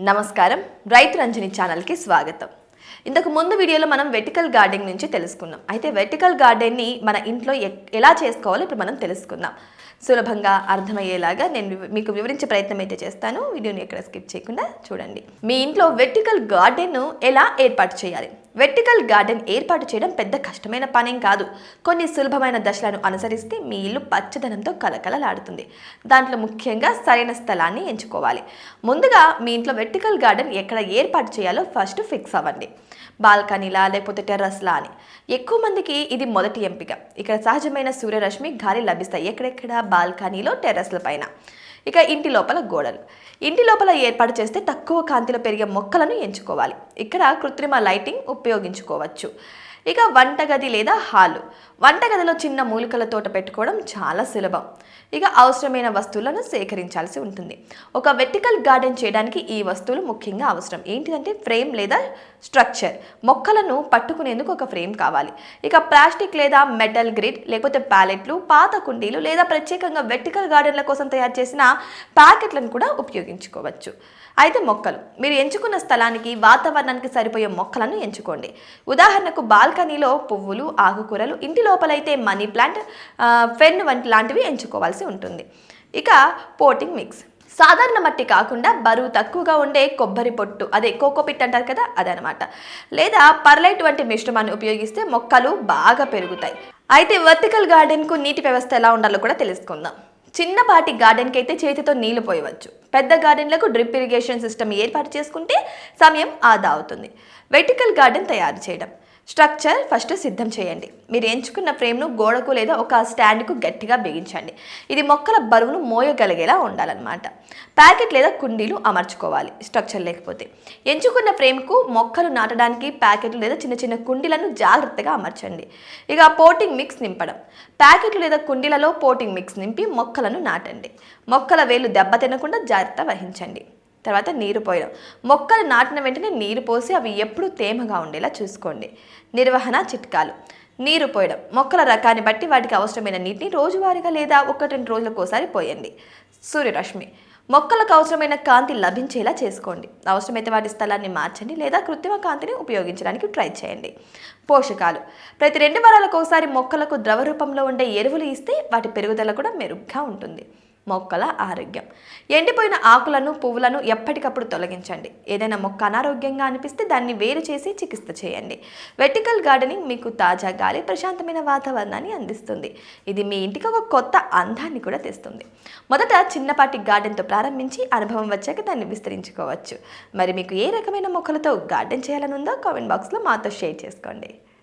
నమస్కారం. రైతు రంజని ఛానల్కి స్వాగతం. ఇంతకు ముందు వీడియోలో మనం వెర్టికల్ గార్డెనింగ్ నుంచి తెలుసుకున్నాం. అయితే వెర్టికల్ గార్డెన్ని మన ఇంట్లో ఎ- ఎలా చేసుకోవాలో ఇప్పుడు మనం తెలుసుకుందాం. సులభంగా అర్థమయ్యేలాగా నేను మీకు వివరించే ప్రయత్నం అయితే చేస్తాను. వీడియోని ఎక్కడ స్కిప్ చేయకుండా చూడండి. మీ ఇంట్లో వెర్టికల్ గార్డెన్ను ఎలా ఏర్పాటు చేయాలి? వెర్టికల్ గార్డెన్ ఏర్పాటు చేయడం పెద్ద కష్టమైన పనేం కాదు. కొన్ని సులభమైన దశలను అనుసరిస్తే మీ ఇల్లు పచ్చదనంతో కలకలలాడుతుంది దాంట్లో ముఖ్యంగా సరైన స్థలాన్ని ఎంచుకోవాలి. ముందుగా మీ ఇంట్లో వెర్టికల్ గార్డెన్ ఎక్కడ ఏర్పాటు చేయాలో ఫస్ట్ ఫిక్స్ అవ్వండి. బాల్కనీలా లేకపోతే టెర్రస్లా అని. ఎక్కువ మందికి ఇది మొదటి ఎంపిక. ఇక్కడ సహజమైన సూర్యరశ్మి గాలి లభిస్తాయి ఎక్కడెక్కడ? బాల్కనీలో టెర్రస్ల పైన. ఇక ఇంటి లోపల గోడలు. ఇంటి లోపల ఏర్పాటు చేస్తే తక్కువ కాంతిలో పెరిగే మొక్కలను ఎంచుకోవాలి. ఇక్కడ కృత్రిమ లైటింగ్ ఉపయోగించుకోవచ్చు. ఇక వంటగది లేదా హాలు. వంటగదిలో చిన్న మూలికల తోట పెట్టుకోవడం చాలా సులభం. ఇక అవసరమైన వస్తువులను సేకరించాల్సి ఉంటుంది. ఒక వెర్టికల్ గార్డెన్ చేయడానికి ఈ వస్తువులు ముఖ్యంగా అవసరం. ఏంటిదంటే ఫ్రేమ్ లేదా స్ట్రక్చర్. మొక్కలను పట్టుకునేందుకు ఒక ఫ్రేమ్ కావాలి. ఇక ప్లాస్టిక్ లేదా మెటల్ గ్రిడ్ లేకపోతే ప్యాలెట్లు పాత కుండీలు లేదా ప్రత్యేకంగా వెర్టికల్ గార్డెన్ల కోసం తయారు చేసిన ప్యాకెట్లను కూడా ఉపయోగించుకోవచ్చు. అయితే మొక్కలు. మీరు ఎంచుకున్న స్థలానికి వాతావరణానికి సరిపోయే మొక్కలను ఎంచుకోండి. ఉదాహరణకు బాల్కనీలో పువ్వులు ఆకుకూరలు ఇంటి లోపలైతే మనీ ప్లాంట్ ఫెన్ వంటి లాంటివి ఎంచుకోవాల్సి ఉంటుంది. ఇక పోటింగ్ మిక్స్. సాధారణ మట్టి కాకుండా బరువు తక్కువగా ఉండే కొబ్బరి పొట్టు అదే కోకోపిట్ అంటారు కదా అదనమాట. లేదా పర్లైట్ వంటి మిశ్రమాన్ని ఉపయోగిస్తే మొక్కలు బాగా పెరుగుతాయి. అయితే వర్టికల్ గార్డెన్కు నీటి వ్యవస్థ ఎలా ఉండాలో కూడా తెలుసుకుందాం. చిన్నపాటి గార్డెన్కి అయితే చేతితో నీళ్ళు పోయవచ్చు. పెద్ద గార్డెన్లకు డ్రిప్ ఇరిగేషన్ సిస్టమ్ ఏర్పాటు చేసుకుంటే సమయం ఆదా అవుతుంది. వెర్టికల్ గార్డెన్ తయారు చేయడం. స్ట్రక్చర్ ఫస్ట్ సిద్ధం చేయండి. మీరు ఎంచుకున్న ఫ్రేమ్ను గోడకు లేదా ఒక స్టాండ్కు గట్టిగా బిగించండి. ఇది మొక్కల బరువును మోయగలిగేలా ఉండాలన్నమాట. ప్యాకెట్ లేదా కుండీలు అమర్చుకోవాలి స్ట్రక్చర్ లేకపోతే. ఎంచుకున్న ఫ్రేమ్కు మొక్కలు నాటడానికి ప్యాకెట్లు లేదా చిన్న చిన్న కుండీలను జాగ్రత్తగా అమర్చండి. ఇక పోటింగ్ మిక్స్ నింపడం. ప్యాకెట్లు లేదా కుండీలలో పోటింగ్ మిక్స్ నింపి మొక్కలను నాటండి. మొక్కల వేలు దెబ్బ తినకుండా జాగ్రత్త వహించండి. తర్వాత నీరు పోయడం. మొక్కలు నాటిన వెంటనే నీరు పోసి అవి ఎప్పుడూ తేమగా ఉండేలా చూసుకోండి. నిర్వహణ చిట్కాలు. నీరు పోయడం. మొక్కల రకాన్ని బట్టి వాటికి అవసరమైన నీటిని రోజువారీగా లేదా ఒకటి రెండు రోజులకోసారి పోయండి. సూర్యరశ్మి. మొక్కలకు అవసరమైన కాంతి లభించేలా చేసుకోండి. అవసరమైతే వాటి స్థలాన్ని మార్చండి లేదా కృత్రిమ కాంతిని ఉపయోగించడానికి ట్రై చేయండి. పోషకాలు. ప్రతి రెండు వారాలకు ఒకసారి మొక్కలకు ద్రవ రూపంలో ఉండే ఎరువులు ఇస్తే వాటి పెరుగుదల కూడా మెరుగ్గా ఉంటుంది. మొక్కల ఆరోగ్యం. ఎండిపోయిన ఆకులను పువ్వులను ఎప్పటికప్పుడు తొలగించండి. ఏదైనా మొక్క అనారోగ్యంగా అనిపిస్తే దాన్ని వేరు చేసి చికిత్స చేయండి. వెర్టికల్ గార్డెనింగ్ మీకు తాజా గాలి ప్రశాంతమైన వాతావరణాన్ని అందిస్తుంది. ఇది మీ ఇంటికి ఒక కొత్త అందాన్ని కూడా తెస్తుంది. మొదట చిన్నపాటి గార్డెన్తో ప్రారంభించి అనుభవం వచ్చాక దాన్ని విస్తరించుకోవచ్చు. మరి మీకు ఏ రకమైన మొక్కలతో గార్డెన్ చేయాలనుందో కామెంట్ బాక్స్లో మాతో షేర్ చేసుకోండి.